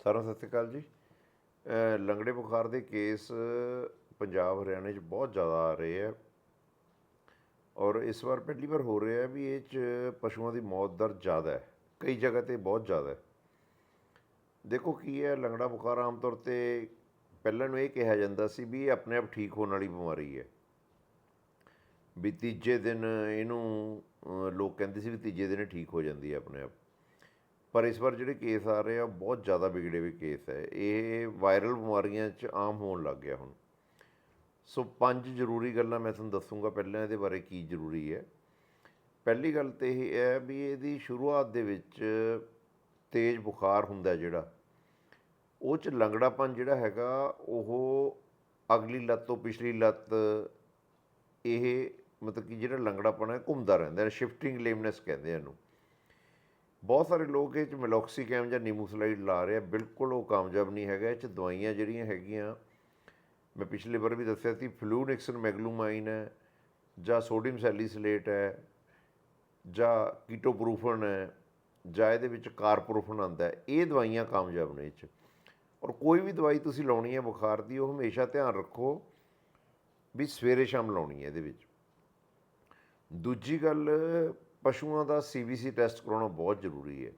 ਸਾਰਿਆਂ ਨੂੰ ਸਤਿ ਸ਼੍ਰੀ ਅਕਾਲ ਜੀ। ਲੰਗੜੇ ਬੁਖਾਰ ਦੇ ਕੇਸ ਪੰਜਾਬ ਹਰਿਆਣੇ 'ਚ ਬਹੁਤ ਜ਼ਿਆਦਾ ਆ ਰਹੇ ਆ। ਔਰ ਇਸ ਵਾਰ ਪਹਿਲੀ ਵਾਰ ਹੋ ਰਿਹਾ ਵੀ ਇਹ 'ਚ ਪਸ਼ੂਆਂ ਦੀ ਮੌਤ ਦਰ ਜ਼ਿਆਦਾ ਹੈ। ਕਈ ਜਗ੍ਹਾ ਤੇ ਬਹੁਤ ਜ਼ਿਆਦਾ ਹੈ। ਦੇਖੋ ਕੀ ਹੈ, ਲੰਗੜਾ ਬੁਖਾਰ ਆਮ ਤੌਰ ਤੇ ਪਹਿਲਾਂ ਨੂੰ ਇਹ ਕਿਹਾ ਜਾਂਦਾ ਸੀ ਵੀ ਇਹ ਆਪਣੇ ਆਪ ਠੀਕ ਹੋਣ ਵਾਲੀ ਬਿਮਾਰੀ ਹੈ। ਵੀ ਤੀਜੇ ਦਿਨ ਇਹਨੂੰ ਲੋਕ ਕਹਿੰਦੇ ਸੀ ਵੀ ਤੀਜੇ ਦਿਨ ਠੀਕ ਹੋ ਜਾਂਦੀ ਹੈ ਆਪਣੇ ਆਪ। ਪਰ ਇਸ ਵਾਰ ਜਿਹੜੇ ਕੇਸ ਆ ਰਹੇ ਆ ਬਹੁਤ ਜ਼ਿਆਦਾ ਵਿਗੜੇ ਹੋਏ ਕੇਸ ਹੈ। ਇਹ ਵਾਇਰਲ ਬਿਮਾਰੀਆਂ 'ਚ ਆਮ ਹੋਣ ਲੱਗ ਗਿਆ ਹੁਣ। ਸੋ ਪੰਜ ਜ਼ਰੂਰੀ ਗੱਲਾਂ ਮੈਂ ਤੁਹਾਨੂੰ ਦੱਸੂਗਾ ਪਹਿਲਾਂ, ਇਹਦੇ ਬਾਰੇ ਕੀ ਜ਼ਰੂਰੀ ਹੈ। ਪਹਿਲੀ ਗੱਲ ਤੇ ਇਹ ਹੈ ਵੀ ਇਹਦੀ ਸ਼ੁਰੂਆਤ ਦੇ ਵਿੱਚ ਤੇਜ਼ ਬੁਖਾਰ ਹੁੰਦਾ ਜਿਹੜਾ, ਉਹ ਚ ਲੰਗੜਾਪਨ ਜਿਹੜਾ ਹੈਗਾ, ਉਹ ਅਗਲੀ ਲੱਤ ਤੋਂ ਪਿਛਲੀ ਲੱਤ ਇਹ ਮਤਲਬ ਕਿ ਜਿਹੜਾ ਲੰਗੜਾਪਨ ਹੈ, ਘੁੰਮਦਾ ਰਹਿੰਦਾ ਸ਼ਿਫਟਿੰਗ ਲੇਮਨੈਸ ਕਹਿੰਦੇ ਇਹਨੂੰ। ਬਹੁਤ ਸਾਰੇ ਲੋਕ ਇਹ ਚ ਮੈਲੋਕਸੀਕੈਮ ਜਾਂ ਨੀਮੂਸਲਾਈਡ ਲਾ ਰਹੇ ਆ, ਬਿਲਕੁਲ ਉਹ ਕਾਮਯਾਬ ਨਹੀਂ ਹੈਗਾ, ਇਹ ਚ ਦਵਾਈਆਂ ਜਿਹੜੀਆਂ ਹੈਗੀਆਂ, ਮੈਂ ਪਿਛਲੇ ਵਾਰ ਵੀ ਦੱਸਿਆ ਸੀ ਫਲੂਨਿਕਸਨ ਮੈਗਲੂਮਾਈਨ ਹੈ, ਜਾਂ ਸੋਡੀਅਮ ਸੈਲੀਸਿਲੇਟ ਹੈ, ਜਾਂ ਕੀਟੋਪਰੂਫਨ ਹੈ, ਜਾਂ ਇਹਦੇ ਵਿੱਚ ਕਾਰਪਰੂਫਨ ਆਉਂਦਾ ਇਹ ਦਵਾਈਆਂ ਕਾਮਯਾਬ ਨੇ ਇਹ 'ਚ। ਔਰ ਕੋਈ ਵੀ ਦਵਾਈ ਤੁਸੀਂ ਲਾਉਣੀ ਹੈ ਬੁਖਾਰ ਦੀ, ਉਹ ਹਮੇਸ਼ਾ ਧਿਆਨ ਰੱਖੋ ਵੀ ਸਵੇਰੇ ਸ਼ਾਮ ਲਾਉਣੀ ਹੈ ਇਹਦੇ ਵਿੱਚ। ਦੂਜੀ ਗੱਲ ਪਸ਼ੂਆਂ ਦਾ ਸੀਬੀਸੀ ਟੈਸਟ ਕਰਾਉਣਾ ਬਹੁਤ ਜ਼ਰੂਰੀ ਹੈ।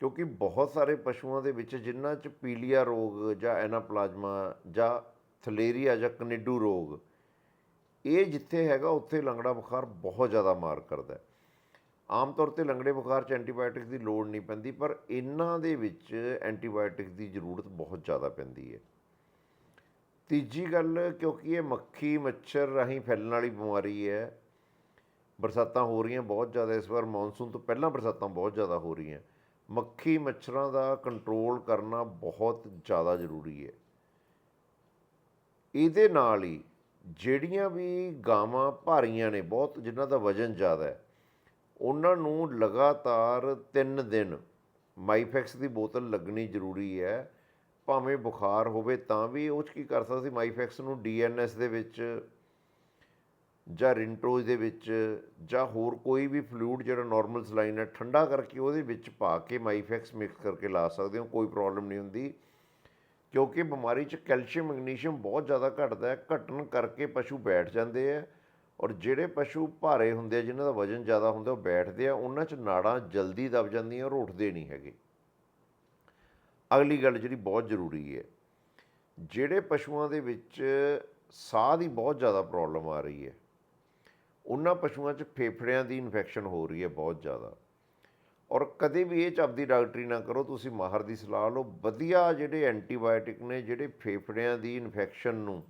ਕਿਉਂਕਿ ਬਹੁਤ ਸਾਰੇ ਪਸ਼ੂਆਂ ਦੇ ਵਿੱਚ ਜਿਨ੍ਹਾਂ 'ਚ ਪੀਲੀਆ ਰੋਗ ਜਾਂ ਐਨਾਪਲਾਜ਼ਮਾ ਜਾਂ ਥਲੇਰੀਆ ਜਾਂ ਕਨੇਡੂ ਰੋਗ, ਇਹ ਜਿੱਥੇ ਹੈਗਾ ਉੱਥੇ ਲੰਗੜਾ ਬੁਖਾਰ ਬਹੁਤ ਜ਼ਿਆਦਾ ਮਾਰ ਕਰਦਾ ਆਮ ਤੌਰ ਤੇ ਲੰਗੜੇ ਬੁਖਾਰ 'ਚ ਐਂਟੀਬਾਇਓਟਿਕ ਦੀ ਲੋੜ ਨਹੀਂ ਪੈਂਦੀ, ਪਰ ਇਹਨਾਂ ਦੇ ਵਿੱਚ ਐਂਟੀਬਾਇਓਟਿਕ ਦੀ ਜ਼ਰੂਰਤ ਬਹੁਤ ਜ਼ਿਆਦਾ ਪੈਂਦੀ ਹੈ। ਤੀਜੀ ਗੱਲ, ਕਿਉਂਕਿ ਇਹ ਮੱਖੀ, ਮੱਛਰ ਰਾਹੀਂ ਫੈਲਣ ਵਾਲੀ ਬਿਮਾਰੀ ਹੈ ਬਰਸਾਤਾਂ ਹੋ ਰਹੀਆਂ ਬਹੁਤ ਜ਼ਿਆਦਾ, ਇਸ ਵਾਰ ਮੌਨਸੂਨ ਤੋਂ ਪਹਿਲਾਂ ਬਰਸਾਤਾਂ ਬਹੁਤ ਜ਼ਿਆਦਾ ਹੋ ਰਹੀਆਂ। ਮੱਖੀ ਮੱਛਰਾਂ ਦਾ ਕੰਟਰੋਲ ਕਰਨਾ ਬਹੁਤ ਜ਼ਿਆਦਾ ਜ਼ਰੂਰੀ ਹੈ। ਇਹਦੇ ਨਾਲ ਹੀ ਜਿਹੜੀਆਂ ਵੀ ਗਾਵਾਂ ਭਾਰੀਆਂ ਨੇ, ਬਹੁਤ ਜਿਨ੍ਹਾਂ ਦਾ ਵਜ਼ਨ ਜ਼ਿਆਦਾ ਹੈ, ਉਹਨਾਂ ਨੂੰ ਲਗਾਤਾਰ 3 ਦਿਨ ਮਾਈਫੈਕਸ ਦੀ ਬੋਤਲ ਲੱਗਣੀ ਜ਼ਰੂਰੀ ਹੈ। ਭਾਵੇਂ ਬੁਖਾਰ ਹੋਵੇ ਤਾਂ ਵੀ ਉਹ 'ਚ ਕੀ ਕਰ ਸਕਦਾ ਸੀ? ਮਾਈਫੈਕਸ ਨੂੰ ਡੀਐਨਐਸ ਦੇ ਵਿੱਚ ਜਾਂ ਰਿੰਟੋਜ਼ ਦੇ ਵਿੱਚ, ਜਾਂ ਹੋਰ ਕੋਈ ਵੀ ਫਲੂਇਡ ਜਿਹੜਾ ਨਾਰਮਲ ਸਲਾਈਨ ਹੈ, ਠੰਡਾ ਕਰਕੇ ਉਹਦੇ ਵਿੱਚ ਪਾ ਕੇ ਮਾਈਫੈਕਸ ਮਿਕਸ ਕਰਕੇ ਲਾ ਸਕਦੇ ਹੋ, ਕੋਈ ਪ੍ਰੋਬਲਮ ਨਹੀਂ ਹੁੰਦੀ। ਕਿਉਂਕਿ ਬਿਮਾਰੀ 'ਚ ਕੈਲਸ਼ੀਅਮ, ਮੈਗਨੀਸ਼ੀਅਮ ਬਹੁਤ ਜ਼ਿਆਦਾ ਘਟਦਾ ਹੈ, ਘਟਣ ਕਰਕੇ ਪਸ਼ੂ ਬੈਠ ਜਾਂਦੇ ਆ ਔਰ ਜਿਹੜੇ ਪਸ਼ੂ ਭਾਰੇ ਹੁੰਦੇ ਆ, ਜਿਨ੍ਹਾਂ ਦਾ ਵਜ਼ਨ ਜ਼ਿਆਦਾ ਹੁੰਦਾ, ਉਹ ਬੈਠਦੇ ਆ, ਉਹਨਾਂ 'ਚ ਨਾੜਾਂ ਜਲਦੀ ਦਬ ਜਾਂਦੀਆਂ ਔਰ ਉੱਠਦੇ ਨਹੀਂ ਹੈਗੇ। ਅਗਲੀ ਗੱਲ ਜਿਹੜੀ ਬਹੁਤ ਜ਼ਰੂਰੀ ਹੈ, ਜਿਹੜੇ ਪਸ਼ੂਆਂ ਦੇ ਵਿੱਚ ਸਾਹ ਦੀ ਬਹੁਤ ਜ਼ਿਆਦਾ ਪ੍ਰੋਬਲਮ ਆ ਰਹੀ ਹੈ ਉਹਨਾਂ ਪਸ਼ੂਆਂ 'ਚ ਫੇਫੜਿਆਂ ਦੀ ਇਨਫੈਕਸ਼ਨ ਹੋ ਰਹੀ ਹੈ ਬਹੁਤ ਜ਼ਿਆਦਾ। ਔਰ ਕਦੇ ਵੀ ਇਹ 'ਚ ਆਪਦੀ ਡਾਕਟਰੀ ਨਾ ਕਰੋ, ਤੁਸੀਂ ਮਾਹਰ ਦੀ ਸਲਾਹ ਲਓ। ਵਧੀਆ ਜਿਹੜੇ ਐਂਟੀਬਾਇਓਟਿਕ ਨੇ, ਜਿਹੜੇ ਫੇਫੜਿਆਂ ਦੀ ਇਨਫੈਕਸ਼ਨ ਨੂੰ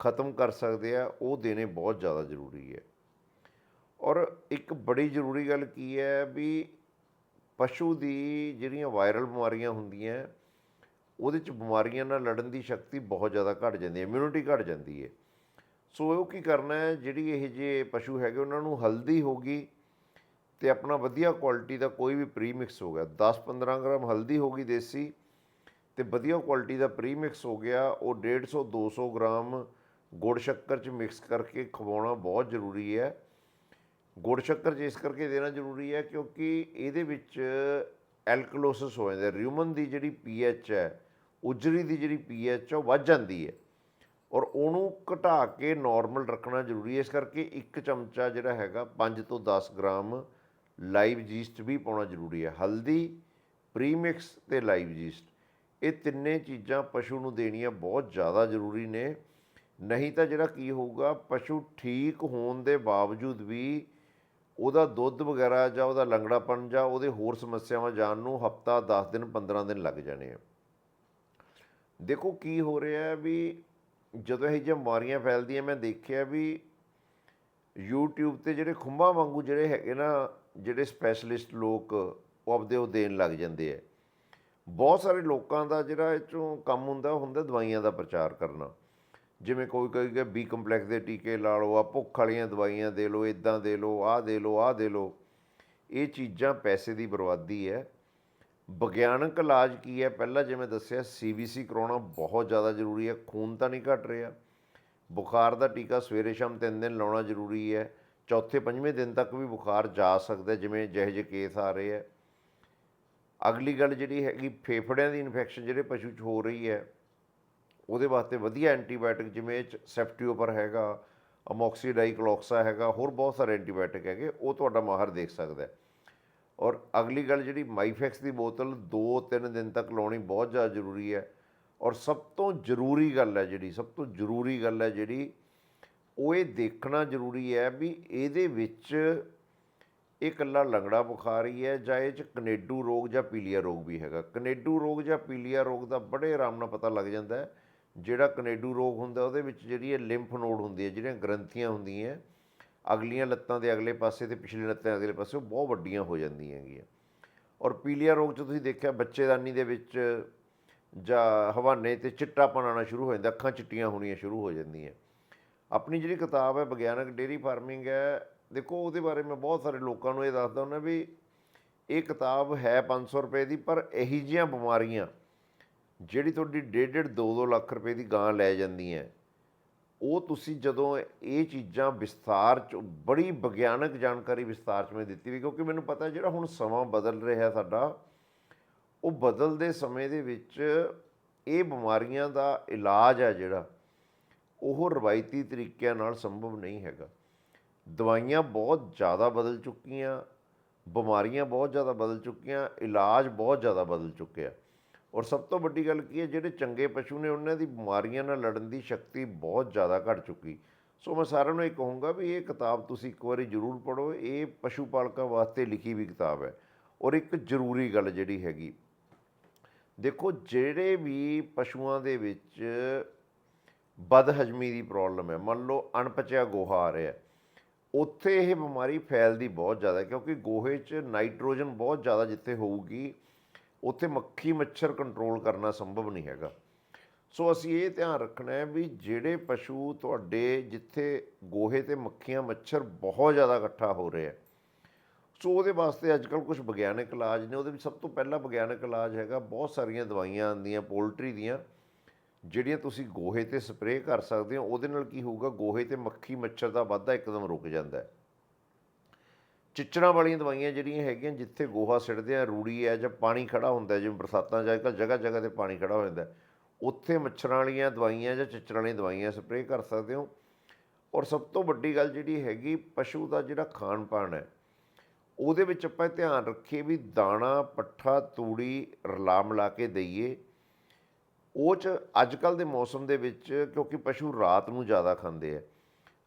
ਖਤਮ ਕਰ ਸਕਦੇ ਆ, ਉਹ ਦੇਣੇ ਬਹੁਤ ਜ਼ਿਆਦਾ ਜ਼ਰੂਰੀ ਹੈ। ਔਰ ਇੱਕ ਬੜੀ ਜ਼ਰੂਰੀ ਗੱਲ ਕੀ ਹੈ ਵੀ ਪਸ਼ੂ ਦੀ ਜਿਹੜੀਆਂ ਵਾਇਰਲ ਬਿਮਾਰੀਆਂ ਹੁੰਦੀਆਂ, ਉਹਦੇ 'ਚ ਬਿਮਾਰੀਆਂ ਨਾਲ ਲੜਨ ਦੀ ਸ਼ਕਤੀ ਬਹੁਤ ਜ਼ਿਆਦਾ ਘਟ ਜਾਂਦੀ ਹੈ ਇਮਿਊਨਿਟੀ ਘਟ ਜਾਂਦੀ ਹੈ। ਸੋ ਉਹ ਕੀ ਕਰਨਾ ਹੈ, ਜਿਹੜੀ ਇਹ ਜੇ ਪਸ਼ੂ ਹੈਗੇ, ਉਹਨਾਂ ਨੂੰ ਹਲਦੀ ਹੋਗੀ ਤੇ ਆਪਣਾ ਵਧੀਆ ਕੁਆਲਿਟੀ ਦਾ ਕੋਈ ਵੀ ਪ੍ਰੀਮਿਕਸ ਹੋ ਗਿਆ। 10-15 ਗ੍ਰਾਮ ਹਲਦੀ ਹੋਗੀ ਦੇਸੀ ਤੇ ਵਧੀਆ ਕੁਆਲਿਟੀ ਦਾ ਪ੍ਰੀਮਿਕਸ ਹੋ ਗਿਆ। ਉਹ 150 200 ਗ੍ਰਾਮ ਗੁੜ ਸ਼ੱਕਰ ਚ ਮਿਕਸ ਕਰਕੇ ਖਵਾਉਣਾ ਬਹੁਤ ਜ਼ਰੂਰੀ ਹੈ। ਗੁੜ ਸ਼ੱਕਰ 'ਚ ਇਸ ਕਰਕੇ ਦੇਣਾ ਜ਼ਰੂਰੀ ਹੈ ਕਿਉਂਕਿ ਇਹਦੇ ਵਿੱਚ ਐਲਕਲੋਸਿਸ ਹੋ ਜਾਂਦਾ ਰਿਊਮਨ ਦੀ ਜਿਹੜੀ ਪੀਐਚ ਹੈ, ਉਜਰੀ ਦੀ ਜਿਹੜੀ ਪੀਐਚ ਉਹ ਵੱਧ ਜਾਂਦੀ ਹੈ। ਔਰ ਉਹਨੂੰ ਘਟਾ ਕੇ ਨਾਰਮਲ ਰੱਖਣਾ ਜ਼ਰੂਰੀ ਹੈ। ਇਸ ਕਰਕੇ ਇੱਕ ਚਮਚਾ ਜਿਹੜਾ ਹੈਗਾ 5 ਤੋਂ 10 ਗ੍ਰਾਮ ਲਾਈਵ ਜੀਸਟ ਵੀ ਪਾਉਣਾ ਜ਼ਰੂਰੀ ਹੈ। ਹਲਦੀ ਪ੍ਰੀਮਿਕਸ ਤੇ ਲਾਈਵ ਜੀਸਟ ਇਹ ਤਿੰਨੇ ਚੀਜ਼ਾਂ ਪਸ਼ੂ ਨੂੰ ਦੇਣੀਆਂ ਬਹੁਤ ਜ਼ਿਆਦਾ ਜ਼ਰੂਰੀ ਨੇ। ਨਹੀਂ ਤਾਂ ਜਿਹੜਾ ਕੀ ਹੋਊਗਾ, ਪਸ਼ੂ ਠੀਕ ਹੋਣ ਦੇ ਬਾਵਜੂਦ ਵੀ ਉਹਦਾ ਦੁੱਧ ਵਗੈਰਾ ਜਾਂ ਉਹਦਾ ਲੰਗੜਾਪਣ ਜਾਂ ਉਹਦੇ ਹੋਰ ਸਮੱਸਿਆਵਾਂ ਜਾਣ ਨੂੰ ਹਫਤਾ 10 ਦਿਨ 15 ਦਿਨ ਲੱਗ ਜਾਣੇ ਆ। ਦੇਖੋ ਕੀ ਹੋ ਰਿਹਾ ਹੈ ਵੀ ਜਦੋਂ ਇਹ ਜਿਹੀਆਂ ਬਿਮਾਰੀਆਂ ਫੈਲਦੀਆਂ, ਮੈਂ ਦੇਖਿਆ ਵੀ YouTube ਤੇ ਜਿਹੜੇ ਖੁੰਬਾਂ ਵਾਂਗੂ ਜਿਹੜੇ ਹੈਗੇ ਨਾ, ਜਿਹੜੇ ਸਪੈਸ਼ਲਿਸਟ ਲੋਕ ਉਹ ਆਪਦੇ ਉਹ ਦੇਣ ਲੱਗ ਜਾਂਦੇ ਆ। ਬਹੁਤ ਸਾਰੇ ਲੋਕਾਂ ਦਾ ਜਿਹੜਾ ਇਹ 'ਚੋਂ ਕੰਮ ਹੁੰਦਾ, ਉਹ ਹੁੰਦਾ ਦਵਾਈਆਂ ਦਾ ਪ੍ਰਚਾਰ ਕਰਨਾ। ਜਿਵੇਂ ਕੋਈ ਕਹੇਗਾ ਬੀ ਕੰਪਲੈਕਸ ਦੇ ਟੀਕੇ ਲਾ ਲਓ, ਆ ਭੁੱਖ ਵਾਲੀਆਂ ਦਵਾਈਆਂ ਦੇ ਲਓ ਇਦਾਂ ਦੇ ਲਓ, ਆਹ ਦੇ ਲਓ, ਆਹ ਦੇ ਲਓ। ਇਹ ਚੀਜ਼ਾਂ ਪੈਸੇ ਦੀ ਬਰਬਾਦੀ ਹੈ। ਵਿਗਿਆਨਕ ਇਲਾਜ ਕੀ ਹੈ? ਪਹਿਲਾਂ ਜਿਵੇਂ ਦੱਸਿਆ ਸੀਬੀਸੀ ਕਰਾਉਣਾ ਬਹੁਤ ਜ਼ਿਆਦਾ ਜ਼ਰੂਰੀ ਹੈ। ਖੂਨ ਤਾਂ ਨਹੀਂ ਘਟ ਰਿਹਾ। ਬੁਖਾਰ ਦਾ ਟੀਕਾ ਸਵੇਰੇ ਸ਼ਾਮ ਤਿੰਨ ਦਿਨ ਲਾਉਣਾ ਜ਼ਰੂਰੀ ਹੈ। ਚੌਥੇ, ਪੰਜਵੇਂ ਦਿਨ ਤੱਕ ਵੀ ਬੁਖਾਰ ਜਾ ਸਕਦਾ ਜਿਵੇਂ ਜਿਹੇ ਜਿਹੇ ਕੇਸ ਆ ਰਹੇ ਹੈ। ਅਗਲੀ ਗੱਲ ਜਿਹੜੀ ਹੈਗੀ, ਫੇਫੜਿਆਂ ਦੀ ਇਨਫੈਕਸ਼ਨ ਜਿਹੜੇ ਪਸ਼ੂ 'ਚ ਹੋ ਰਹੀ ਹੈ, ਉਹਦੇ ਵਾਸਤੇ ਵਧੀਆ ਐਂਟੀਬਾਇਓਟਿਕ ਜਿਵੇਂ 'ਚ ਸੈਫਟੀਓਪਰ ਹੈਗਾ, ਅਮੋਕਸੀਡਾਈਕਲੋਕਸਾ ਹੈਗਾ, ਹੋਰ ਬਹੁਤ ਸਾਰੇ ਐਂਟੀਬਾਇਓਟਿਕ ਹੈਗੇ, ਉਹ ਤੁਹਾਡਾ ਮਾਹਰ ਦੇਖ ਸਕਦਾ ਹੈ। ਔਰ ਅਗਲੀ ਗੱਲ ਜਿਹੜੀ ਮਾਈਫੈਕਸ ਦੀ ਬੋਤਲ 2-3 ਦਿਨ ਤੱਕ ਲਾਉਣੀ ਬਹੁਤ ਜ਼ਿਆਦਾ ਜ਼ਰੂਰੀ ਹੈ। ਔਰ ਸਭ ਤੋਂ ਜ਼ਰੂਰੀ ਗੱਲ ਹੈ ਜਿਹੜੀ, ਸਭ ਤੋਂ ਜ਼ਰੂਰੀ ਗੱਲ ਹੈ ਜਿਹੜੀ, ਉਹ ਇਹ ਦੇਖਣਾ ਜ਼ਰੂਰੀ ਹੈ ਵੀ ਇਹਦੇ ਵਿੱਚ ਇਹ ਇਕੱਲਾ ਲੰਗੜਾ ਬੁਖਾਰ ਹੀ ਹੈ ਜਾਂ ਇਹ ਚ ਕਨੇਡੂ ਰੋਗ ਜਾਂ ਪੀਲੀਆ ਰੋਗ ਵੀ ਹੈਗਾ। ਕਨੇਡੂ ਰੋਗ ਜਾਂ ਪੀਲੀਆ ਰੋਗ ਦਾ ਬੜੇ ਆਰਾਮ ਨਾਲ ਪਤਾ ਲੱਗ ਜਾਂਦਾ ਹੈ। ਜਿਹੜਾ ਕਨੇਡੂ ਰੋਗ ਹੁੰਦਾ, ਉਹਦੇ ਵਿੱਚ ਜਿਹੜੀ ਇਹ ਲਿੰਫ ਨੋਡ ਹੁੰਦੀ ਹੈ, ਜਿਹੜੀਆਂ ਗ੍ਰੰਥੀਆਂ ਹੁੰਦੀਆਂ ਅਗਲੀਆਂ ਲੱਤਾਂ ਦੇ ਅਗਲੇ ਪਾਸੇ ਤੇ ਪਿਛਲੇ ਲੱਤਾਂ ਦੇ ਅਗਲੇ ਪਾਸੇ, ਉਹ ਬਹੁਤ ਵੱਡੀਆਂ ਹੋ ਜਾਂਦੀਆਂ ਹੈਗੀਆਂ। ਔਰ ਪੀਲੀਆ ਰੋਗ 'ਚ ਤੁਸੀਂ ਦੇਖਿਆ ਬੱਚੇਦਾਨੀ ਦੇ ਵਿੱਚ ਜਾਂ ਹਵਾਨੇ ਤੇ ਚਿੱਟਾਪਣ ਆਉਣਾ ਸ਼ੁਰੂ ਹੋ ਜਾਂਦਾ, ਅੱਖਾਂ ਚਿੱਟੀਆਂ ਹੋਣੀਆਂ ਸ਼ੁਰੂ ਹੋ ਜਾਂਦੀਆਂ। ਆਪਣੀ ਜਿਹੜੀ ਕਿਤਾਬ ਹੈ, ਵਿਗਿਆਨਕ ਡੇਰੀ ਫਾਰਮਿੰਗ ਹੈ, ਦੇਖੋ ਉਹਦੇ ਬਾਰੇ ਮੈਂ ਬਹੁਤ ਸਾਰੇ ਲੋਕਾਂ ਨੂੰ ਇਹ ਦੱਸਦਾ ਹੁੰਦਾ ਵੀ ਇਹ ਕਿਤਾਬ ਹੈ 500 ਰੁਪਏ ਦੀ, ਪਰ ਇਹੀ ਜਿਹੀਆਂ ਬਿਮਾਰੀਆਂ ਜਿਹੜੀ ਤੁਹਾਡੀ ਡੇਢ ਡੇਢ 2-2 ਲੱਖ ਰੁਪਏ ਦੀ ਗਾਂ ਲੈ ਜਾਂਦੀ ਹੈ ਉਹ ਤੁਸੀਂ ਜਦੋਂ ਇਹ ਚੀਜ਼ਾਂ ਵਿਸਥਾਰ ਚ, ਬੜੀ ਵਿਗਿਆਨਕ ਜਾਣਕਾਰੀ ਵਿਸਥਾਰ ਚ ਮੈਂ ਦਿੱਤੀ ਵੀ ਕਿਉਂਕਿ ਮੈਨੂੰ ਪਤਾ ਜਿਹੜਾ ਹੁਣ ਸਮਾਂ ਬਦਲ ਰਿਹਾ ਸਾਡਾ, ਉਹ ਬਦਲਦੇ ਸਮੇਂ ਦੇ ਵਿੱਚ ਇਹ ਬਿਮਾਰੀਆਂ ਦਾ ਇਲਾਜ ਹੈ ਜਿਹੜਾ, ਉਹ ਰਵਾਇਤੀ ਤਰੀਕਿਆਂ ਨਾਲ ਸੰਭਵ ਨਹੀਂ ਹੈਗਾ। ਦਵਾਈਆਂ ਬਹੁਤ ਜ਼ਿਆਦਾ ਬਦਲ ਚੁੱਕੀਆਂ, ਬਿਮਾਰੀਆਂ ਬਹੁਤ ਜ਼ਿਆਦਾ ਬਦਲ ਚੁੱਕੀਆਂ, ਇਲਾਜ ਬਹੁਤ ਜ਼ਿਆਦਾ ਬਦਲ ਚੁੱਕਿਆ। ਔਰ ਸਭ ਤੋਂ ਵੱਡੀ ਗੱਲ ਕੀ ਹੈ, ਜਿਹੜੇ ਚੰਗੇ ਪਸ਼ੂ ਨੇ, ਉਹਨਾਂ ਦੀ ਬਿਮਾਰੀਆਂ ਨਾਲ ਲੜਨ ਦੀ ਸ਼ਕਤੀ ਬਹੁਤ ਜ਼ਿਆਦਾ ਘਟ ਚੁੱਕੀ। ਸੋ ਮੈਂ ਸਾਰਿਆਂ ਨੂੰ ਇਹ ਕਹੂੰਗਾ ਵੀ ਇਹ ਕਿਤਾਬ ਤੁਸੀਂ ਇੱਕ ਵਾਰੀ ਜ਼ਰੂਰ ਪੜ੍ਹੋ। ਇਹ ਪਸ਼ੂ ਪਾਲਕਾਂ ਵਾਸਤੇ ਲਿਖੀ ਵੀ ਕਿਤਾਬ ਹੈ ਔਰ ਇੱਕ ਜ਼ਰੂਰੀ ਗੱਲ ਜਿਹੜੀ ਹੈਗੀ, ਦੇਖੋ ਜਿਹੜੇ ਵੀ ਪਸ਼ੂਆਂ ਦੇ ਵਿੱਚ ਬਦਹਜਮੀ ਦੀ ਪ੍ਰੋਬਲਮ ਹੈ, ਮੰਨ ਲਓ ਅਣਪਚਿਆ ਗੋਹਾ ਆ ਰਿਹਾ, ਉੱਥੇ ਇਹ ਬਿਮਾਰੀ ਫੈਲਦੀ ਬਹੁਤ ਜ਼ਿਆਦਾ ਕਿਉਂਕਿ ਗੋਹੇ 'ਚ ਨਾਈਟ੍ਰੋਜਨ ਬਹੁਤ ਜ਼ਿਆਦਾ ਜਿੱਥੇ ਹੋਊਗੀ ਉੱਥੇ ਮੱਖੀ ਮੱਛਰ ਕੰਟਰੋਲ ਕਰਨਾ ਸੰਭਵ ਨਹੀਂ ਹੈਗਾ। ਸੋ ਅਸੀਂ ਇਹ ਧਿਆਨ ਰੱਖਣਾ ਹੈ ਵੀ ਜਿਹੜੇ ਪਸ਼ੂ ਤੁਹਾਡੇ ਜਿੱਥੇ ਗੋਹੇ ਤੇ ਮੱਖੀਆਂ ਮੱਛਰ ਬਹੁਤ ਜ਼ਿਆਦਾ ਇਕੱਠਾ ਹੋ ਰਿਹਾ ਸੋ ਉਹਦੇ ਵਾਸਤੇ ਅੱਜ ਕੱਲ੍ਹ ਕੁਝ ਵਿਗਿਆਨਕ ਇਲਾਜ ਨੇ, ਉਹਦੇ ਵਿੱਚ ਸਭ ਤੋਂ ਪਹਿਲਾ ਵਿਗਿਆਨਕ ਇਲਾਜ ਹੈਗਾ ਬਹੁਤ ਸਾਰੀਆਂ ਦਵਾਈਆਂ ਆਉਂਦੀਆਂ ਪੋਲਟਰੀ ਦੀਆਂ, ਜਿਹੜੀਆਂ ਤੁਸੀਂ ਗੋਹੇ ਤੇ ਸਪਰੇਅ ਕਰ ਸਕਦੇ ਹੋ, ਉਹਦੇ ਨਾਲ ਕੀ ਹੋਊਗਾ, ਗੋਹੇ ਤੇ ਮੱਖੀ ਮੱਛਰ ਦਾ ਵਾਧਾ ਇੱਕਦਮ ਰੁਕ ਜਾਂਦਾ ਹੈ। ਚਿੱਚੜਾਂ ਵਾਲੀਆਂ ਦਵਾਈਆਂ ਜਿਹੜੀਆਂ ਹੈਗੀਆਂ, ਜਿੱਥੇ ਗੋਹਾ ਸਿੱਟਦੇ ਆ, ਰੂੜੀ ਹੈ ਜਾਂ ਪਾਣੀ ਖੜਾ ਹੁੰਦਾ, ਜਿਵੇਂ ਬਰਸਾਤਾਂ 'ਚ ਅੱਜ ਕੱਲ੍ਹ ਜਗ੍ਹਾ ਜਗ੍ਹਾ ਤੇ ਪਾਣੀ ਖੜਾ ਹੋ ਜਾਂਦਾ। ਉੱਥੇ ਮੱਛਰਾਂ ਵਾਲੀਆਂ ਦਵਾਈਆਂ ਜਾਂ ਚਿੱਚੜਾਂ ਵਾਲੀਆਂ ਦਵਾਈਆਂ ਸਪਰੇਅ ਕਰ ਸਕਦੇ ਹੋ। ਔਰ ਸਭ ਤੋਂ ਵੱਡੀ ਗੱਲ ਜਿਹੜੀ ਹੈਗੀ, ਪਸ਼ੂ ਦਾ ਜਿਹੜਾ ਖਾਣ ਪਾਣ ਹੈ, ਉਹਦੇ ਵਿੱਚ ਆਪਾਂ ਧਿਆਨ ਰੱਖੀਏ ਵੀ ਦਾਣਾ, ਪੱਠਾ, ਤੂੜੀ ਰਲਾ ਮਿਲਾ ਕੇ ਦਈਏ। ਉਹ ਚ ਅੱਜ ਕੱਲ ਦੇ ਮੌਸਮ ਦੇ ਵਿੱਚ ਕਿਉਂਕਿ ਪਸ਼ੂ ਰਾਤ ਨੂੰ ਜ਼ਿਆਦਾ ਖਾਂਦੇ ਆ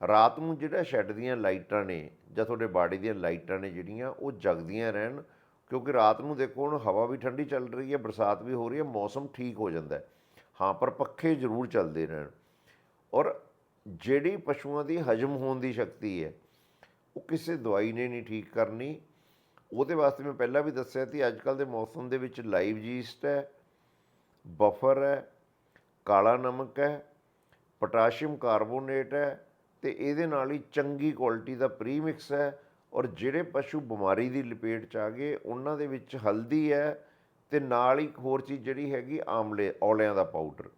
ਰਾਤ ਨੂੰ ਜਿਹੜਾ ਸ਼ੈੱਡ ਦੀਆਂ ਲਾਈਟਾਂ ਨੇ ਜਾਂ ਤੁਹਾਡੇ ਬਾਡੀ ਦੀਆਂ ਲਾਈਟਾਂ ਨੇ ਜਿਹੜੀਆਂ, ਉਹ ਜਗਦੀਆਂ ਰਹਿਣ, ਕਿਉਂਕਿ ਰਾਤ ਨੂੰ ਦੇਖੋ ਹੁਣ ਹਵਾ ਵੀ ਠੰਡੀ ਚੱਲ ਰਹੀ ਹੈ, ਬਰਸਾਤ ਵੀ ਹੋ ਰਹੀ ਹੈ, ਮੌਸਮ ਠੀਕ ਹੋ ਜਾਂਦਾ ਹੈ। ਹਾਂ, ਪਰ ਪੱਖੇ ਜ਼ਰੂਰ ਚੱਲਦੇ ਰਹਿਣ। ਔਰ ਜਿਹੜੀ ਪਸ਼ੂਆਂ ਦੀ ਹਜਮ ਹੋਣ ਦੀ ਸ਼ਕਤੀ ਹੈ, ਉਹ ਕਿਸੇ ਦਵਾਈ ਨੇ ਨਹੀਂ ਠੀਕ ਕਰਨੀ। ਉਹਦੇ ਵਾਸਤੇ ਮੈਂ ਪਹਿਲਾਂ ਵੀ ਦੱਸਿਆ ਸੀ ਅੱਜ ਕੱਲ ਦੇ ਮੌਸਮ ਦੇ ਵਿੱਚ ਲਾਈਵ ਜੀਸਟ ਹੈ, ਬਫਰ ਹੈ, ਕਾਲਾ ਨਮਕ ਹੈ, ਪੋਟਾਸ਼ੀਅਮ ਕਾਰਬੋਨੇਟ ਹੈ ਤੇ ਇਹਦੇ ਨਾਲ ਹੀ ਚੰਗੀ ਕੁਆਲਿਟੀ ਦਾ ਪ੍ਰੀਮਿਕਸ ਹੈ ਔਰ ਜਿਹੜੇ ਪਸ਼ੂ ਬਿਮਾਰੀ ਦੀ ਲਪੇਟ ਚ ਆ ਗਏ, ਉਹਨਾਂ ਦੇ ਵਿੱਚ ਹਲਦੀ ਹੈ ਤੇ ਨਾਲ ਹੀ ਇੱਕ ਹੋਰ ਚੀਜ਼ ਜਿਹੜੀ ਹੈਗੀ ਆਮਲੇ, ਔਲਿਆਂ ਦਾ ਪਾਊਡਰ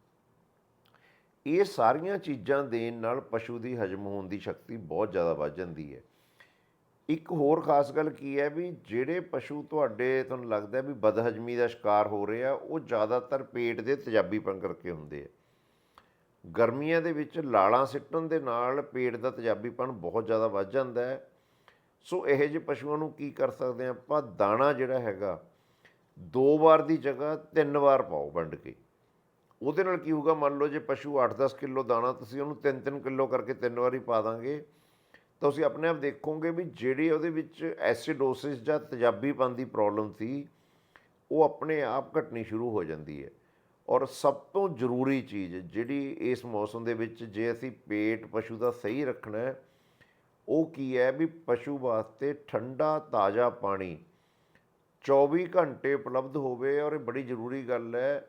ਇਹ ਸਾਰੀਆਂ ਚੀਜ਼ਾਂ ਦੇਣ ਨਾਲ ਪਸ਼ੂ ਦੀ ਹਜਮ ਹੋਣ ਦੀ ਸ਼ਕਤੀ ਬਹੁਤ ਜ਼ਿਆਦਾ ਵੱਧ ਜਾਂਦੀ ਹੈ। ਇੱਕ ਹੋਰ ਖਾਸ ਗੱਲ ਕੀ ਹੈ ਵੀ ਜਿਹੜੇ ਪਸ਼ੂ ਤੁਹਾਡੇ, ਤੁਹਾਨੂੰ ਲੱਗਦਾ ਵੀ ਬਦਹਜਮੀ ਦਾ ਸ਼ਿਕਾਰ ਹੋ ਰਹੇ ਆ, ਉਹ ਜ਼ਿਆਦਾਤਰ ਪੇਟ ਦੇ ਤੇਜ਼ਾਬੀਪਨ ਕਰਕੇ ਹੁੰਦੇ ਆ। ਗਰਮੀਆਂ ਦੇ ਵਿੱਚ ਲਾਲਾਂ ਸਿੱਟਣ ਦੇ ਨਾਲ ਪੇਟ ਦਾ ਤੇਜ਼ਾਬੀਪਨ ਬਹੁਤ ਜ਼ਿਆਦਾ ਵੱਧ ਜਾਂਦਾ ਹੈ। ਸੋ ਇਹੋ ਜਿਹੇ ਪਸ਼ੂਆਂ ਨੂੰ ਕੀ ਕਰ ਸਕਦੇ ਆ ਆਪਾਂ? ਦਾਣਾ ਜਿਹੜਾ ਹੈਗਾ, ਦੋ ਵਾਰ ਦੀ ਜਗ੍ਹਾ ਤਿੰਨ ਵਾਰ ਪਾਓ ਵੰਡ ਕੇ। ਉਹਦੇ ਨਾਲ ਕੀ ਹੋਊਗਾ? ਮੰਨ ਲਓ ਜੇ ਪਸ਼ੂ 8-10 ਕਿਲੋ ਦਾਣਾ, ਤੁਸੀਂ ਉਹਨੂੰ 3-3 ਕਿਲੋ ਕਰਕੇ ਤਿੰਨ ਵਾਰੀ ਪਾ ਦਾਂਗੇ, ਤਾਂ ਤੁਸੀਂ ਆਪਣੇ ਆਪ ਦੇਖੋਗੇ ਵੀ ਜਿਹੜੀ ਉਹਦੇ ਵਿੱਚ ਐਸਿਡੋਸਿਸ ਜਾਂ ਤੇਜ਼ਾਬੀਪਨ ਦੀ ਪ੍ਰੋਬਲਮ ਸੀ, ਉਹ ਆਪਣੇ ਆਪ ਘਟਣੀ ਸ਼ੁਰੂ ਹੋ ਜਾਂਦੀ ਹੈ। ਔਰ ਸਭ ਤੋਂ ਜ਼ਰੂਰੀ ਚੀਜ਼ ਜਿਹੜੀ ਇਸ ਮੌਸਮ ਦੇ ਵਿੱਚ ਜੇ ਅਸੀਂ ਪੇਟ ਪਸ਼ੂ ਦਾ ਸਹੀ ਰੱਖਣਾ ਹੈ, ਉਹ ਕੀ ਹੈ ਵੀ ਪਸ਼ੂ ਵਾਸਤੇ ਠੰਡਾ, ਤਾਜ਼ਾ ਪਾਣੀ 24 ਘੰਟੇ ਉਪਲਬਧ ਹੋਵੇ ਔਰ ਇਹ ਬੜੀ ਜ਼ਰੂਰੀ ਗੱਲ ਹੈ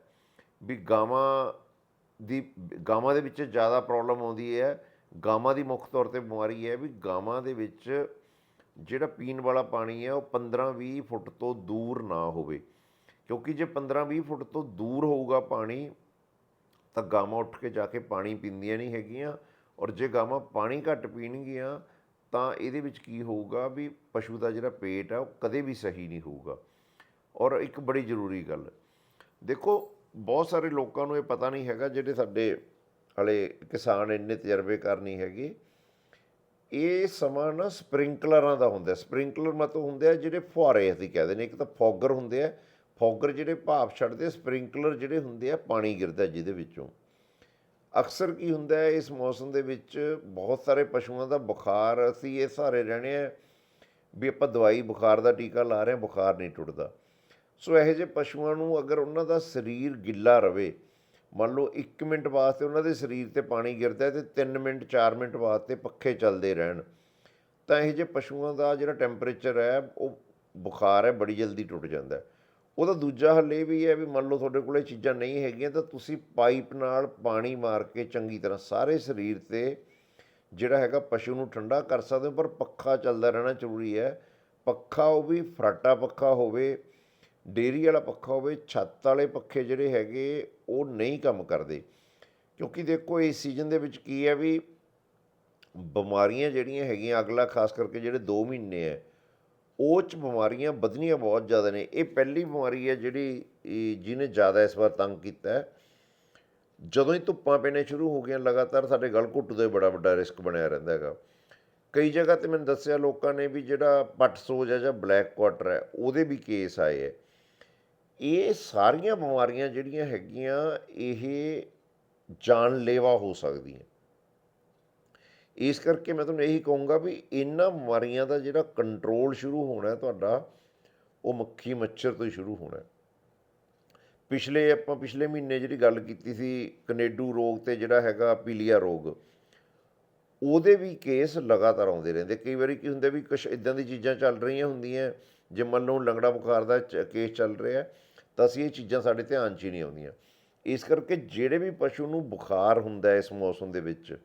ਵੀ ਗਾਵਾਂ ਦੀ, ਗਾਵਾਂ ਦੇ ਵਿੱਚ ਜ਼ਿਆਦਾ ਪ੍ਰੋਬਲਮ ਆਉਂਦੀ ਹੈ, ਗਾਵਾਂ ਦੀ ਮੁੱਖ ਤੌਰ ਤੇ ਬਿਮਾਰੀ ਹੈ ਵੀ ਗਾਵਾਂ ਦੇ ਵਿੱਚ ਜਿਹੜਾ ਪੀਣ ਵਾਲਾ ਪਾਣੀ ਹੈ, ਉਹ 15-20 ਫੁੱਟ ਤੋਂ ਦੂਰ ਨਾ ਹੋਵੇ। ਕਿਉਂਕਿ ਜੇ 15-20 ਫੁੱਟ ਤੋਂ ਦੂਰ ਹੋਊਗਾ ਪਾਣੀ, ਤਾਂ ਗਾਵਾਂ ਉੱਠ ਕੇ ਜਾ ਕੇ ਪਾਣੀ ਪੀਂਦੀਆਂ ਨਹੀਂ ਹੈਗੀਆਂ ਔਰ ਜੇ ਗਾਵਾਂ ਪਾਣੀ ਘੱਟ ਪੀਣਗੀਆਂ, ਤਾਂ ਇਹਦੇ ਵਿੱਚ ਕੀ ਹੋਊਗਾ ਵੀ ਪਸ਼ੂ ਦਾ ਜਿਹੜਾ ਪੇਟ ਆ, ਉਹ ਕਦੇ ਵੀ ਸਹੀ ਨਹੀਂ ਹੋਊਗਾ। ਔਰ ਇੱਕ ਬੜੀ ਜ਼ਰੂਰੀ ਗੱਲ, ਦੇਖੋ ਬਹੁਤ ਸਾਰੇ ਲੋਕਾਂ ਨੂੰ ਇਹ ਪਤਾ ਨਹੀਂ ਹੈਗਾ ਜਿਹੜੇ ਸਾਡੇ ਹਲੇ ਕਿਸਾਨ ਇੰਨੇ ਤਜਰਬੇਕਾਰ ਨਹੀਂ ਹੈਗੇ, ਇਹ ਸਮਾਂ ਨਾ ਸਪ੍ਰਿੰਕਲਰਾਂ ਦਾ ਹੁੰਦਾ। ਸਪ੍ਰਿੰਕਲਰ ਮਤਲਬ ਹੁੰਦੇ ਆ ਜਿਹੜੇ ਫੁਹਾਰੇ ਅਸੀਂ ਕਹਿੰਦੇ ਨੇ, ਇੱਕ ਤਾਂ ਫੌਗਰ ਹੁੰਦੇ ਆ ਫੌਗਰ ਜਿਹੜੇ ਭਾਪ ਛੱਡਦੇ, ਸਪ੍ਰਿੰਕਲਰ ਜਿਹੜੇ ਹੁੰਦੇ ਆ, ਪਾਣੀ ਗਿਰਦਾ ਜਿਹਦੇ ਵਿੱਚੋਂ। ਅਕਸਰ ਕੀ ਹੁੰਦਾ ਹੈ, ਇਸ ਮੌਸਮ ਦੇ ਵਿੱਚ ਬਹੁਤ ਸਾਰੇ ਪਸ਼ੂਆਂ ਦਾ ਬੁਖਾਰ, ਅਸੀਂ ਇਹ ਸਾਰੇ ਰਹਿਣੇ ਆ ਵੀ ਆਪਾਂ ਦਵਾਈ, ਬੁਖਾਰ ਦਾ ਟੀਕਾ ਲਾ ਰਹੇ ਹਾਂ, ਬੁਖਾਰ ਨਹੀਂ ਟੁੱਟਦਾ। ਸੋ ਇਹੋ ਜਿਹੇ ਪਸ਼ੂਆਂ ਨੂੰ ਅਗਰ ਉਹਨਾਂ ਦਾ ਸਰੀਰ ਗਿੱਲਾ ਰਵੇ, ਮੰਨ ਲਓ 1 ਮਿੰਟ ਵਾਸਤੇ ਉਹਨਾਂ ਦੇ ਸਰੀਰ ਤੇ ਪਾਣੀ ਗਿਰਦਾ ਹੈ ਤੇ 3 ਮਿੰਟ 4 ਮਿੰਟ ਵਾਸਤੇ ਪੱਖੇ ਚੱਲਦੇ ਰਹਿਣ, ਤਾਂ ਇਹੋ ਜਿਹੇ ਪਸ਼ੂਆਂ ਦਾ ਜਿਹੜਾ ਟੈਂਪਰੇਚਰ ਹੈ, ਉਹ ਬੁਖਾਰ ਹੈ, ਬੜੀ ਜਲਦੀ ਟੁੱਟ ਜਾਂਦਾ ਉਹਦਾ ਦੂਜਾ ਹੱਲ ਇਹ ਵੀ ਹੈ ਵੀ ਮੰਨ ਲਓ ਤੁਹਾਡੇ ਕੋਲੇ ਚੀਜ਼ਾਂ ਨਹੀਂ ਹੈਗੀਆਂ, ਤਾਂ ਤੁਸੀਂ ਪਾਈਪ ਨਾਲ ਪਾਣੀ ਮਾਰ ਕੇ ਚੰਗੀ ਤਰ੍ਹਾਂ ਸਾਰੇ ਸਰੀਰ ਤੇ ਜਿਹੜਾ ਹੈਗਾ ਪਸ਼ੂ ਨੂੰ ਠੰਡਾ ਕਰ ਸਕਦੇ ਹੋ, ਪਰ ਪੱਖਾ ਚੱਲਦਾ ਰਹਿਣਾ ਜ਼ਰੂਰੀ ਹੈ। ਪੱਖਾ ਉਹ ਵੀ ਫਰਾਟਾ ਪੱਖਾ ਹੋਵੇ ਡੇਰੀ ਵਾਲਾ ਪੱਖਾ ਹੋਵੇ, ਛੱਤ ਵਾਲੇ ਪੱਖੇ ਜਿਹੜੇ ਹੈਗੇ ਉਹ ਨਹੀਂ ਕੰਮ ਕਰਦੇ। ਕਿਉਂਕਿ ਦੇਖੋ ਇਸ ਸੀਜ਼ਨ ਦੇ ਵਿੱਚ ਕੀ ਹੈ ਵੀ ਬਿਮਾਰੀਆਂ ਜਿਹੜੀਆਂ ਹੈਗੀਆਂ, ਅਗਲਾ ਖਾਸ ਕਰਕੇ ਜਿਹੜੇ 2 ਮਹੀਨੇ ਹੈ ਉਹ ਚ ਬਿਮਾਰੀਆਂ ਵਧਣੀਆਂ ਬਹੁਤ ਜ਼ਿਆਦਾ ਨੇ। ਇਹ ਪਹਿਲੀ ਬਿਮਾਰੀ ਹੈ ਜਿਹੜੀ ਜਿਹਨੇ ਜ਼ਿਆਦਾ ਇਸ ਵਾਰ ਤੰਗ ਕੀਤਾ ਜਦੋਂ ਹੀ ਧੁੱਪਾਂ ਪੈਣੇ ਸ਼ੁਰੂ ਹੋ ਗਈਆਂ, ਲਗਾਤਾਰ ਸਾਡੇ ਗਲ ਘੁੱਟ ਦਾ ਹੀ ਬੜਾ ਵੱਡਾ ਰਿਸਕ ਬਣਿਆ ਰਹਿੰਦਾ ਹੈਗਾ। ਕਈ ਜਗ੍ਹਾ ਤੇ ਮੈਨੂੰ ਦੱਸਿਆ ਲੋਕਾਂ ਨੇ ਵੀ ਜਿਹੜਾ ਪੱਟ ਸੋਜ ਹੈ ਜਾਂ ਬਲੈਕ ਕੁਆਟਰ ਹੈ, ਉਹਦੇ ਵੀ ਕੇਸ ਆਏ ਹੈ। ਇਹ ਸਾਰੀਆਂ ਬਿਮਾਰੀਆਂ ਜਿਹੜੀਆਂ ਹੈਗੀਆਂ, ਇਹ ਜਾਨਲੇਵਾ ਹੋ ਸਕਦੀਆਂ। ਇਸ ਕਰਕੇ ਮੈਂ ਤੁਹਾਨੂੰ ਇਹੀ ਕਹੂੰਗਾ ਵੀ ਇਹਨਾਂ ਬਿਮਾਰੀਆਂ ਦਾ ਜਿਹੜਾ ਕੰਟਰੋਲ ਸ਼ੁਰੂ ਹੋਣਾ ਤੁਹਾਡਾ, ਉਹ ਮੱਖੀ ਮੱਛਰ ਤੋਂ ਹੀ ਸ਼ੁਰੂ ਹੋਣਾ ਪਿਛਲੇ ਆਪਾਂ ਪਿਛਲੇ ਮਹੀਨੇ ਜਿਹੜੀ ਗੱਲ ਕੀਤੀ ਸੀ, ਕਨੇਡੂ ਰੋਗ ਤੇ ਜਿਹੜਾ ਹੈਗਾ ਪੀਲੀਆ ਰੋਗ, ਉਹਦੇ ਵੀ ਕੇਸ ਲਗਾਤਾਰ ਆਉਂਦੇ ਰਹਿੰਦੇ। ਕਈ ਵਾਰੀ ਕੀ ਹੁੰਦਾ ਵੀ ਕੁਝ ਇਦਾਂ ਦੀ ਚੀਜ਼ਾਂ ਚੱਲ ਰਹੀਆਂ ਹੁੰਦੀਆਂ ਜੇ ਮੰਨ ਲਓ ਲੰਗੜਾ ਬੁਖਾਰ ਦਾ ਚ- ਕੇਸ ਚੱਲ ਰਿਹਾ ਤਾਂ ਅਸੀਂ ਇਹ ਚੀਜ਼ਾਂ ਸਾਡੇ ਧਿਆਨ 'ਚ ਹੀ ਨਹੀਂ ਆਉਂਦੀਆਂ। ਇਸ ਕਰਕੇ ਜਿਹੜੇ ਵੀ ਪਸ਼ੂ ਨੂੰ ਬੁਖਾਰ ਹੁੰਦਾ ਇਸ ਮੌਸਮ ਦੇ ਵਿੱਚ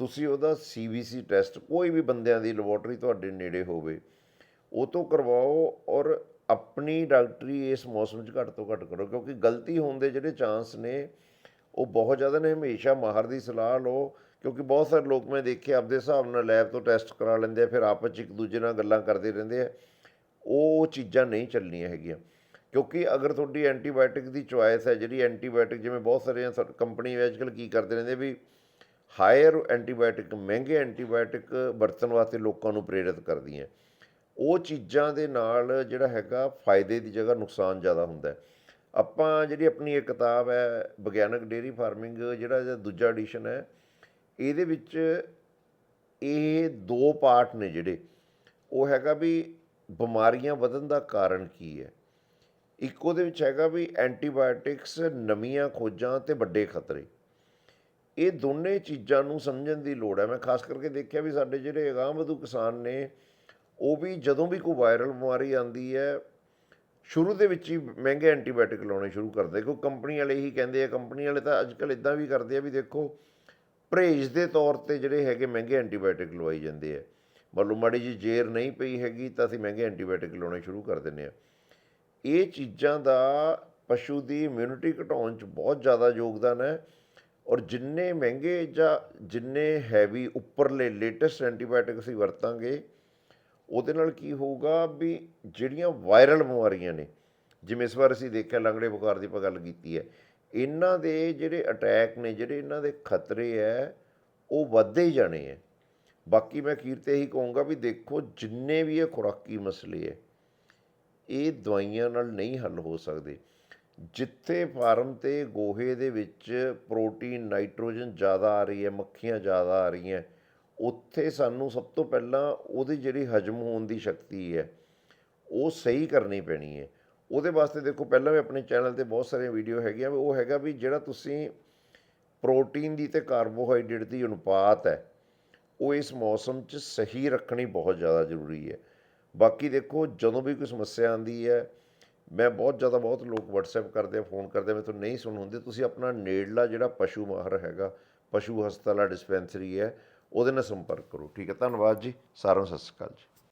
ਤੁਸੀਂ ਉਹਦਾ ਸੀਬੀਸੀ ਟੈਸਟ ਕੋਈ ਵੀ ਬੰਦਿਆਂ ਦੀ ਲੈਬੋਰਟਰੀ ਤੁਹਾਡੇ ਨੇੜੇ ਹੋਵੇ, ਉਹ ਤੋਂ ਕਰਵਾਓ ਔਰ ਆਪਣੀ ਡਾਕਟਰੀ ਇਸ ਮੌਸਮ 'ਚ ਘੱਟ ਤੋਂ ਘੱਟ ਕਰੋ, ਕਿਉਂਕਿ ਗਲਤੀ ਹੋਣ ਦੇ ਜਿਹੜੇ ਚਾਂਸ ਨੇ, ਉਹ ਬਹੁਤ ਜ਼ਿਆਦਾ ਨੇ। ਹਮੇਸ਼ਾ ਮਾਹਰ ਦੀ ਸਲਾਹ ਲਓ, ਕਿਉਂਕਿ ਬਹੁਤ ਸਾਰੇ ਲੋਕ ਮੈਂ ਦੇਖੇ ਆਪਦੇ ਹਿਸਾਬ ਨਾਲ ਲੈਬ ਤੋਂ ਟੈਸਟ ਕਰਾ ਲੈਂਦੇ ਆ, ਫਿਰ ਆਪਸ 'ਚ ਇੱਕ ਦੂਜੇ ਨਾਲ ਗੱਲਾਂ ਕਰਦੇ ਰਹਿੰਦੇ ਆ। ਉਹ ਚੀਜ਼ਾਂ ਨਹੀਂ ਚੱਲਣੀਆਂ ਹੈਗੀਆਂ, ਕਿਉਂਕਿ ਅਗਰ ਤੁਹਾਡੀ ਐਂਟੀਬਾਇਓਟਿਕ ਦੀ ਚੁਆਇਸ ਹੈ, ਜਿਹੜੀ ਐਂਟੀਬਾਇਓਟਿਕ ਜਿਵੇਂ ਬਹੁਤ ਸਾਰੀਆਂ ਕੰਪਨੀ ਅੱਜਕੱਲ੍ਹ ਕੀ ਕਰਦੇ ਰਹਿੰਦੇ ਵੀ ਹਾਇਰ ਐਂਟੀਬਾਇਓਟਿਕ, ਮਹਿੰਗੇ ਐਂਟੀਬਾਇਓਟਿਕ ਵਰਤਣ ਵਾਸਤੇ ਲੋਕਾਂ ਨੂੰ ਪ੍ਰੇਰਿਤ ਕਰਦੀਆਂ ਉਹ ਚੀਜ਼ਾਂ ਦੇ ਨਾਲ ਜਿਹੜਾ ਹੈਗਾ ਫਾਇਦੇ ਦੀ ਜਗ੍ਹਾ ਨੁਕਸਾਨ ਜ਼ਿਆਦਾ ਹੁੰਦਾ ਆਪਾਂ ਜਿਹੜੀ ਆਪਣੀ ਇਹ ਕਿਤਾਬ ਹੈ, ਵਿਗਿਆਨਕ ਡੇਅਰੀ ਫਾਰਮਿੰਗ, ਜਿਹੜਾ ਇਹਦਾ ਦੂਜਾ ਐਡੀਸ਼ਨ ਹੈ, ਇਹਦੇ ਵਿੱਚ ਇਹ ਦੋ ਪਾਰਟ ਨੇ ਜਿਹੜੇ। ਉਹ ਹੈਗਾ ਵੀ ਬਿਮਾਰੀਆਂ ਵਧਣ ਦਾ ਕਾਰਨ ਕੀ ਹੈ। ਇੱਕ ਉਹਦੇ ਵਿੱਚ ਹੈਗਾ ਵੀ ਐਂਟੀਬਾਇਓਟਿਕਸ ਨਵੀਆਂ ਖੋਜਾਂ ਤੇ ਵੱਡੇ ਖਤਰੇ। ਇਹ ਦੋਨੇ ਚੀਜ਼ਾਂ ਨੂੰ ਸਮਝਣ ਦੀ ਲੋੜ ਹੈ। ਮੈਂ ਖਾਸ ਕਰਕੇ ਦੇਖਿਆ ਵੀ ਸਾਡੇ ਜਿਹੜੇ ਅਗਾਂਹਵਧੂ ਕਿਸਾਨ ਨੇ, ਉਹ ਵੀ ਜਦੋਂ ਵੀ ਕੋਈ ਵਾਇਰਲ ਬਿਮਾਰੀ ਆਂਦੀ ਹੈ, ਸ਼ੁਰੂ ਦੇ ਵਿੱਚ ਹੀ ਮਹਿੰਗੇ ਐਂਟੀਬਾਇਓਟਿਕ ਲਾਉਣੇ ਸ਼ੁਰੂ ਕਰਦੇ ਕਿਉਂਕਿ ਕੰਪਨੀ ਵਾਲੇ ਹੀ ਕਹਿੰਦੇ ਆ, ਕੰਪਨੀ ਵਾਲੇ ਤਾਂ ਅੱਜਕੱਲ ਇਦਾਂ ਵੀ ਕਰਦੇ ਆ ਵੀ ਦੇਖੋ, ਪਰਹੇਜ਼ ਦੇ ਤੌਰ ਤੇ ਜਿਹੜੇ ਹੈਗੇ ਮਹਿੰਗੇ ਐਂਟੀਬਾਇਓਟਿਕ ਲਵਾਈ ਜਾਂਦੇ ਆ। ਮੰਨ ਲਓ ਮਾੜੀ ਜੀ ਜੇਰ ਨਹੀਂ ਪਈ ਹੈਗੀ ਤਾਂ ਅਸੀਂ ਮਹਿੰਗੇ ਐਂਟੀਬਾਇਓਟਿਕ ਲਾਉਣੇ ਸ਼ੁਰੂ ਕਰ ਦਿੰਦੇ ਆ। ਇਹ ਚੀਜ਼ਾਂ ਦਾ ਪਸ਼ੂ ਦੀ ਇਮਿਊਨਿਟੀ ਘਟਾਉਣ 'ਚ ਬਹੁਤ ਜ਼ਿਆਦਾ ਯੋਗਦਾਨ ਹੈ। ਔਰ ਜਿੰਨੇ ਮਹਿੰਗੇ ਜਾਂ ਜਿੰਨੇ ਹੈਵੀ ਉੱਪਰਲੇ ਲੇਟੈਸਟ ਐਂਟੀਬਾਇਓਟਿਕ ਅਸੀਂ ਵਰਤਾਂਗੇ, ਉਹਦੇ ਨਾਲ ਕੀ ਹੋਊਗਾ ਵੀ ਜਿਹੜੀਆਂ ਵਾਇਰਲ ਬਿਮਾਰੀਆਂ ਨੇ, ਜਿਵੇਂ ਇਸ ਵਾਰ ਅਸੀਂ ਦੇਖਿਆ ਲੰਗੜੇ ਬੁਖਾਰ ਦੀ ਆਪਾਂ ਗੱਲ ਕੀਤੀ ਹੈ, ਇਹਨਾਂ ਦੇ ਜਿਹੜੇ ਅਟੈਕ ਨੇ, ਜਿਹੜੇ ਇਹਨਾਂ ਦੇ ਖਤਰੇ ਹੈ, ਉਹ ਵੱਧਦੇ ਹੀ ਜਾਣੇ ਹੈ। ਬਾਕੀ ਮੈਂ ਅਖੀਰ ਤੇ ਇਹੀ ਕਹੂੰਗਾ ਵੀ ਦੇਖੋ, ਜਿੰਨੇ ਵੀ ਇਹ ਖੁਰਾਕੀ ਮਸਲੇ ਹੈ, ਇਹ ਦਵਾਈਆਂ ਨਾਲ ਨਹੀਂ ਹੱਲ ਹੋ ਸਕਦੇ। ਜਿੱਥੇ ਫਾਰਮ ਤੇ ਗੋਹੇ ਦੇ ਵਿੱਚ ਪ੍ਰੋਟੀਨ, ਨਾਈਟ੍ਰੋਜਨ ਜ਼ਿਆਦਾ ਆ ਰਹੀ ਹੈ, ਮੱਖੀਆਂ ਜ਼ਿਆਦਾ ਆ ਰਹੀਆਂ ਉੱਥੇ ਸਾਨੂੰ ਸਭ ਤੋਂ ਪਹਿਲਾਂ ਉਹਦੀ ਜਿਹੜੀ ਹਜਮ ਹੋਣ ਦੀ ਸ਼ਕਤੀ ਹੈ, ਉਹ ਸਹੀ ਕਰਨੀ ਪੈਣੀ ਹੈ। ਉਹਦੇ ਵਾਸਤੇ ਦੇਖੋ, ਪਹਿਲਾਂ ਵੀ ਆਪਣੇ ਚੈਨਲ ਤੇ ਬਹੁਤ ਸਾਰੀਆਂ ਵੀਡੀਓ ਹੈਗੀਆਂ, ਵੀ ਉਹ ਹੈਗਾ ਵੀ ਜਿਹੜਾ ਤੁਸੀਂ ਪ੍ਰੋਟੀਨ ਦੀ ਤੇ ਕਾਰਬੋਹਾਈਡਰੇਟ ਦੀ ਅਨੁਪਾਤ ਹੈ, ਉਹ ਇਸ ਮੌਸਮ 'ਚ ਸਹੀ ਰੱਖਣੀ ਬਹੁਤ ਜ਼ਿਆਦਾ ਜ਼ਰੂਰੀ ਹੈ। ਬਾਕੀ ਦੇਖੋ, ਜਦੋਂ ਵੀ ਕੋਈ ਸਮੱਸਿਆ ਆਂਦੀ ਹੈ ਮੈਂ ਬਹੁਤ ਜ਼ਿਆਦਾ ਬਹੁਤ ਲੋਕ WhatsApp ਕਰਦੇ ਆ ਫੋਨ ਕਰਦੇ ਆ ਮੈਂ ਤੁਹਾਨੂੰ ਨਹੀਂ ਸੁਣ ਹੁੰਦੇ। ਤੁਸੀਂ ਆਪਣਾ ਨੇੜਲਾ ਜਿਹੜਾ ਪਸ਼ੂ ਮਾਹਰ ਹੈਗਾ, ਪਸ਼ੂ ਹਸਪਤਾਲ ਡਿਸਪੈਂਸਰੀ ਹੈ, ਉਹਦੇ ਨਾਲ ਸੰਪਰਕ ਕਰੋ। ਠੀਕ ਹੈ, ਧੰਨਵਾਦ ਜੀ। ਸਾਰਿਆਂ ਨੂੰ ਸਤਿ ਸ਼੍ਰੀ ਅਕਾਲ ਜੀ।